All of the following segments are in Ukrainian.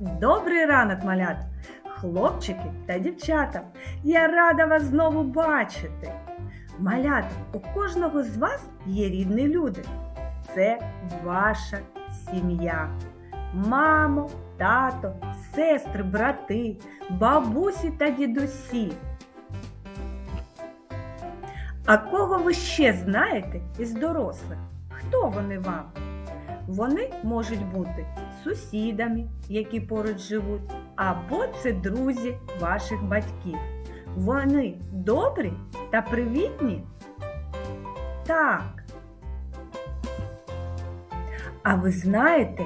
Добрий ранок, малята, хлопчики та дівчата. Я рада вас знову бачити. Малята, у кожного з вас є рідні люди. Це ваша сім'я. Мамо, тато, сестри, брати, бабусі та дідусі. А кого ви ще знаєте із дорослих? Хто вони вам? Вони можуть бути сусідами, які поруч живуть, або це друзі ваших батьків. Вони добрі та привітні? Так. А ви знаєте,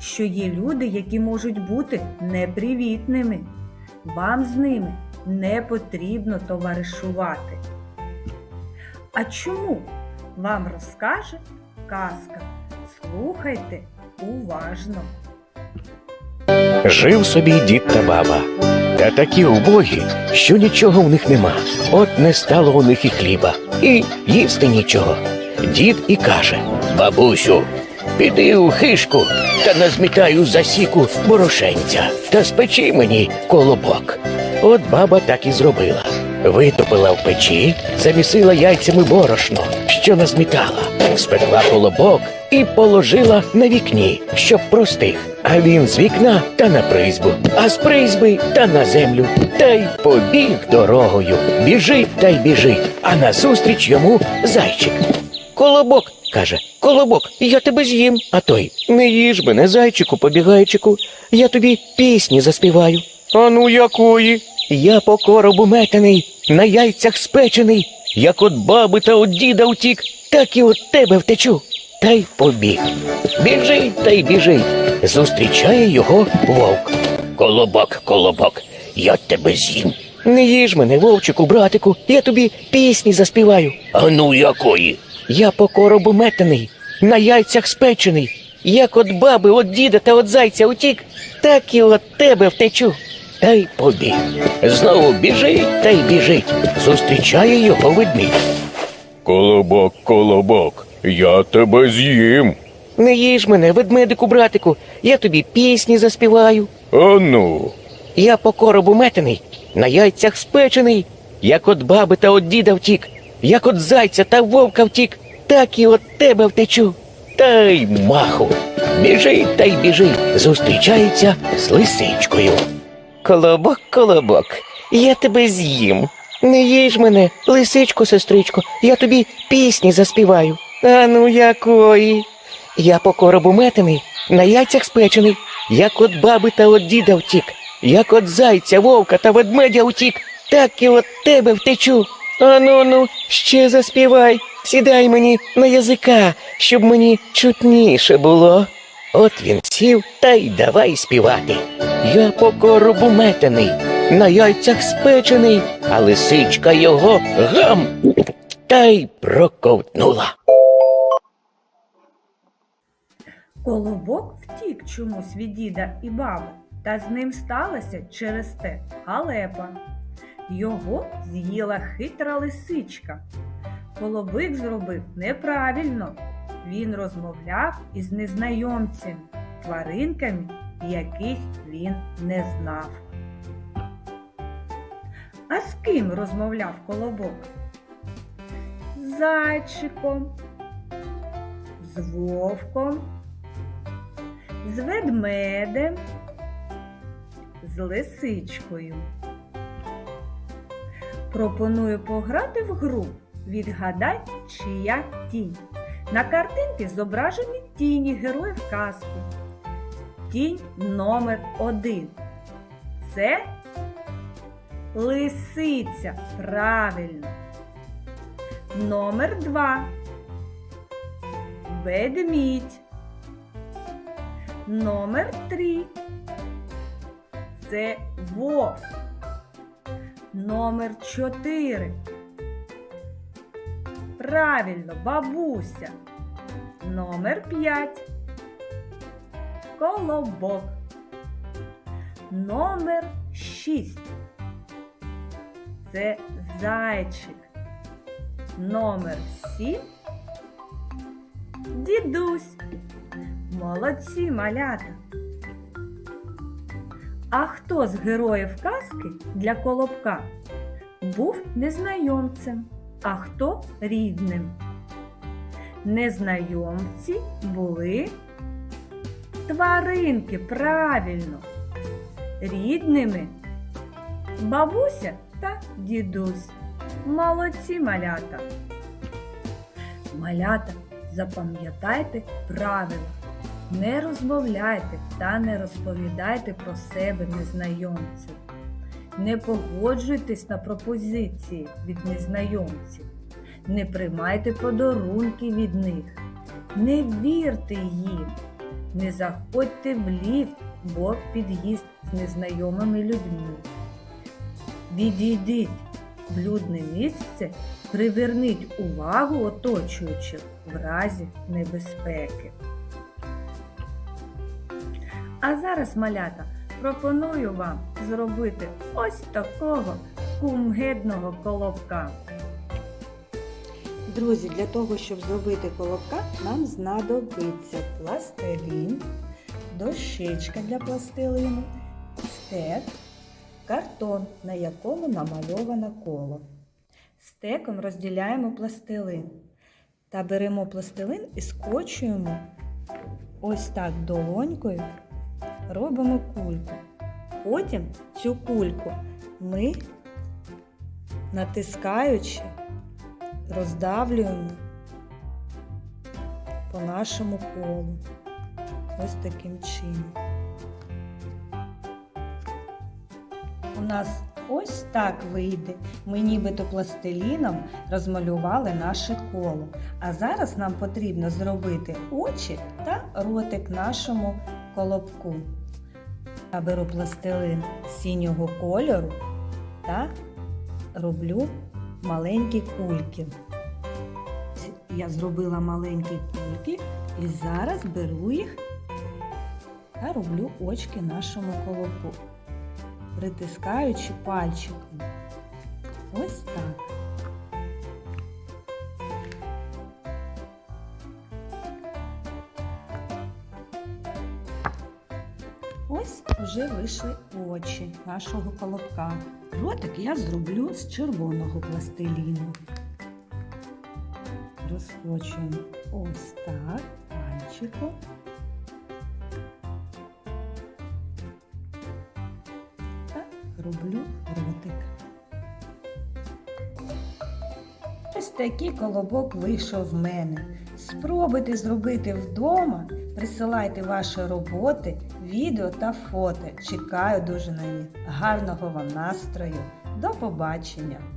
що є люди, які можуть бути непривітними. Вам з ними не потрібно товаришувати. А чому? Вам розкаже казка. Слухайте уважно. Жив собі дід та баба. Та такі убогі, що нічого в них нема. От не стало у них і хліба, і їсти нічого. Дід і каже: Бабусю, піди у хишку та назмітаю засіку борошенця та спечи мені колобок. От баба так і зробила. Витопила в печі, замісила яйцями борошно, що назмітала, спекла колобок і положила на вікні, щоб простих. А він з вікна та на призьбу, а з призьби та на землю. Та й побіг дорогою. Біжить та й біжить, а назустріч йому зайчик. Колобок, каже, колобок, я тебе з'їм. А той не їж мене, зайчику, побігайчику, я тобі пісні заспіваю. А ну якої? Я по коробу метений, на яйцях спечений, як от баби та от діда утік, так і от тебе втечу. Та й побіг. Біжить та й біжить. Зустрічає його вовк. Колобок, колобок, я тебе з'їм. Не їж мене, вовчику, братику, я тобі пісні заспіваю. А ну якої? Я по коробу метений, на яйцях спечений. Як от баби, от діда та от зайця утік, так і от тебе втечу. Та й побіг. Знову біжить та й біжить. Зустрічає його ведмідь. Колобок, колобок, я тебе з'їм. Не їж мене, ведмедику, братику, я тобі пісні заспіваю. А ну, Я по коробу метений, на яйцях спечений, як от баби та от діда втік, як от зайця та вовка втік, так і от тебе втечу. Та й маху. Біжить та й біжить, зустрічається з лисичкою. Колобок, колобок, я тебе з'їм. Не їж мене, лисичко, сестричко, я тобі пісні заспіваю. А ну якої? Я по коробу метений, на яйцях спечений, як от баби та от діда втік, як от зайця, вовка та ведмедя утік, так і от тебе втечу. Ану ну, ще заспівай, сідай мені на язика, щоб мені чутніше було. От він сів та й давай співати. Я по коробу метений, на яйцях спечений, а лисичка його гам та й проковтнула. Колобок втік чомусь від діда і баби, та з ним сталося через те халепа. Його з'їла хитра лисичка. Колобик зробив неправильно. Він розмовляв із незнайомцями, тваринками, яких він не знав. А з ким розмовляв колобок? З зайчиком, з вовком, з ведмедем, з лисичкою. Пропоную пограти в гру. Відгадай, чия тінь. На картинці зображені тіні героїв казки. Тінь номер один. Це лисиця. Правильно. Номер два. Ведмідь. Номер три. Це вовк. Номер чотири. Правильно, бабуся. Номер п'ять. Колобок. Номер шість. Це зайчик. Номер сім. Дідусь. Молодці малята. А хто з героїв казки для колобка був незнайомцем, а хто рідним? Незнайомці були тваринки, правильно, рідними бабуся та дідусь. Молодці малята. Малята, запам'ятайте правила. Не розмовляйте та не розповідайте про себе незнайомців. Не погоджуйтесь на пропозиції від незнайомців. Не приймайте подарунки від них. Не вірте їм. Не заходьте в ліфт, бо під'їзд з незнайомими людьми. Відійдіть в людне місце, приверніть увагу оточуючих в разі небезпеки. А зараз, малята, пропоную вам зробити ось такого кумгедного колобка. Друзі, для того, щоб зробити колобка, нам знадобиться пластилін, дощечка для пластилину, стек, картон, на якому намальоване коло. Стеком розділяємо пластилин та беремо пластилин і скочуємо ось так долонькою, робимо кульку. Потім цю кульку ми, натискаючи, роздавлюємо по нашому колу. Ось таким чином. У нас ось так вийде. Ми нібито пластиліном розмалювали наше коло. А зараз нам потрібно зробити очі та ротик нашому колобку. Я беру пластилин синього кольору та роблю маленькі кульки. Я зробила маленькі кульки і зараз беру їх та роблю очки нашому колобку, притискаючи пальчиком. Ось так. Вже вийшли очі нашого колобка. Ротик я зроблю з червоного пластиліну. Розкочуємо ось так пальчиком. Та роблю ротик. Ось такий колобок вийшов в мене. Спробуйте зробити вдома, присилайте ваші роботи, відео та фото. Чекаю дуже на них. Гарного вам настрою. До побачення!